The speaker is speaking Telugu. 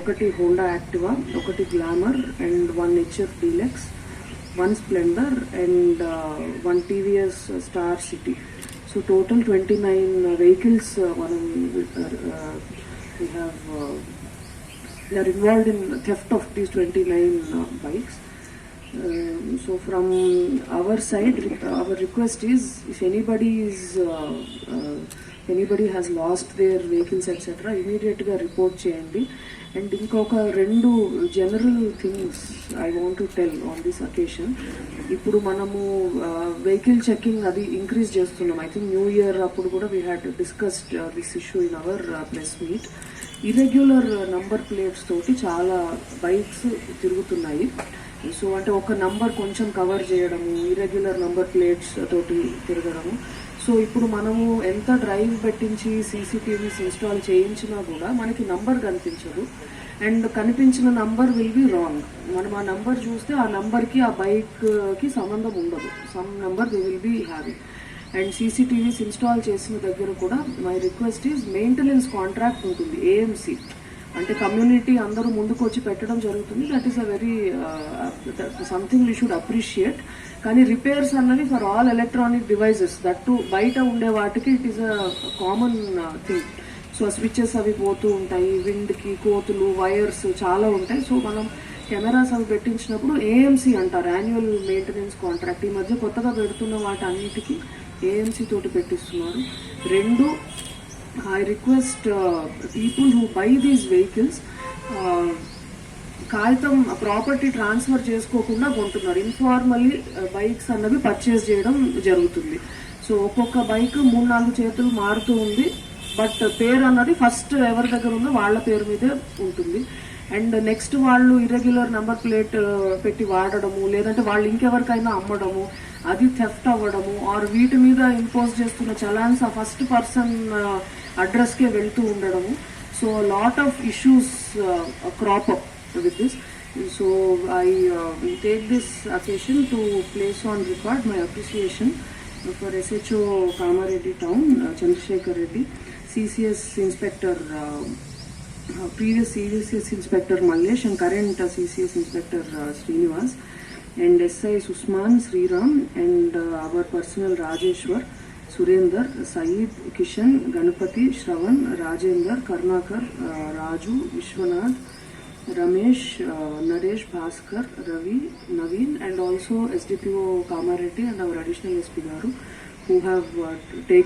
ఒకటి హోండా యాక్టివా ఒకటి Glamour and one HF Deluxe one Splendor and one TVS Star City so total twenty nine vehicles మనం uh, we have they are involved in theft of these 29 uh, bikes. Um, so from our side, re- our request is if anybody is uh, uh, anybody has lost their vehicles etcetera ఇమీడియట్గా రిపోర్ట్ చేయండి. అండ్ ఇంకొక రెండు general things I want to tell on this occasion ఇప్పుడు మనము వెహికల్ చెకింగ్ అది ఇంక్రీజ్ చేస్తున్నాం. ఐ థింక్ న్యూ ఇయర్ అప్పుడు కూడా we had discussed this issue in our press meet irregular number plates తోటి చాలా బైక్స్ తిరుగుతున్నాయి. సో అంటే ఒక నంబర్ కొంచెం కవర్ చేయడము ఇర్రెగ్యులర్ నంబర్ ప్లేట్స్ తోటి తిరగడము. సో ఇప్పుడు మనము ఎంత డ్రైవ్ పెట్టించి సీసీటీవీస్ ఇన్స్టాల్ చేయించినా కూడా మనకి నంబర్ కనిపించదు. అండ్ కనిపించిన నంబర్ విల్ బి రాంగ్ మనం ఆ నంబర్ చూస్తే ఆ నంబర్కి ఆ బైక్కి సంబంధం ఉండదు. Some number the will be having and CCTVs install చేసిన దగ్గర కూడా my request is maintenance contract ఉంటుంది ఏఎంసీ అంటే కమ్యూనిటీ అందరూ ముందుకు వచ్చి పెట్టడం జరుగుతుంది. That is a very something we should appreciate కానీ రిపేర్స్ అన్నవి for all electronic devices that to బయట ఉండే వాటికి it is a common thing so switches అవి పోతూ ఉంటాయి విండ్కి కోతులు వైర్స్ చాలా ఉంటాయి. సో మనం కెమెరాస్ అవి పెట్టించినప్పుడు ఏఎంసీ అంటారు యాన్యువల్ మెయింటెనెన్స్ కాంట్రాక్ట్ ఈ మధ్య కొత్తగా పెడుతున్న వాటి అన్నిటికీ ఏఎంసీ తోటి పెట్టిస్తున్నారు. రెండు I request people who buy these vehicles కాగితం ప్రాపర్టీ ట్రాన్స్ఫర్ చేసుకోకుండా కొంటున్నారు. ఇన్ఫార్మల్లీ బైక్స్ uh, అన్నవి పర్చేస్ చేయడం జరుగుతుంది. సో ఒక్కొక్క బైక్ మూడు నాలుగు చేతులు మారుతూ ఉంది. బట్ పేరు అన్నది ఫస్ట్ ఎవరి దగ్గర ఉందో వాళ్ళ పేరు మీదే ఉంటుంది. అండ్ నెక్స్ట్ వాళ్ళు ఇర్రెగ్యులర్ నెంబర్ ప్లేట్ పెట్టి వాడడము లేదంటే వాళ్ళు ఇంకెవరికైనా అమ్మడము అది థెఫ్ట్ అవ్వడము ఆర్ వీటి మీద ఇంపోజ్ చేస్తున్న చలాన్స్ ఆ ఫస్ట్ పర్సన్ అడ్రస్కే వెళ్తూ ఉండడము. So lot of issues crop up with this so I take this occasion to place on record my appreciation for SHO Kamareddy town Chandrashekar Reddy CCS inspector previous CCS Inspector Mallesh and current uh, CCS Inspector uh, Srinivas and SI Susman Sriram and uh, our personal Rajeshwar. Surender, Saeed, Kishan, Ganapati, Shravan, Rajendra, Karnakar, uh, Raju, Vishwanath, Ramesh, uh, Naresh, Bhaskar, Ravi, Naveen, and also SDPO Kamareddy and our additional SP Garu, who have uh, taken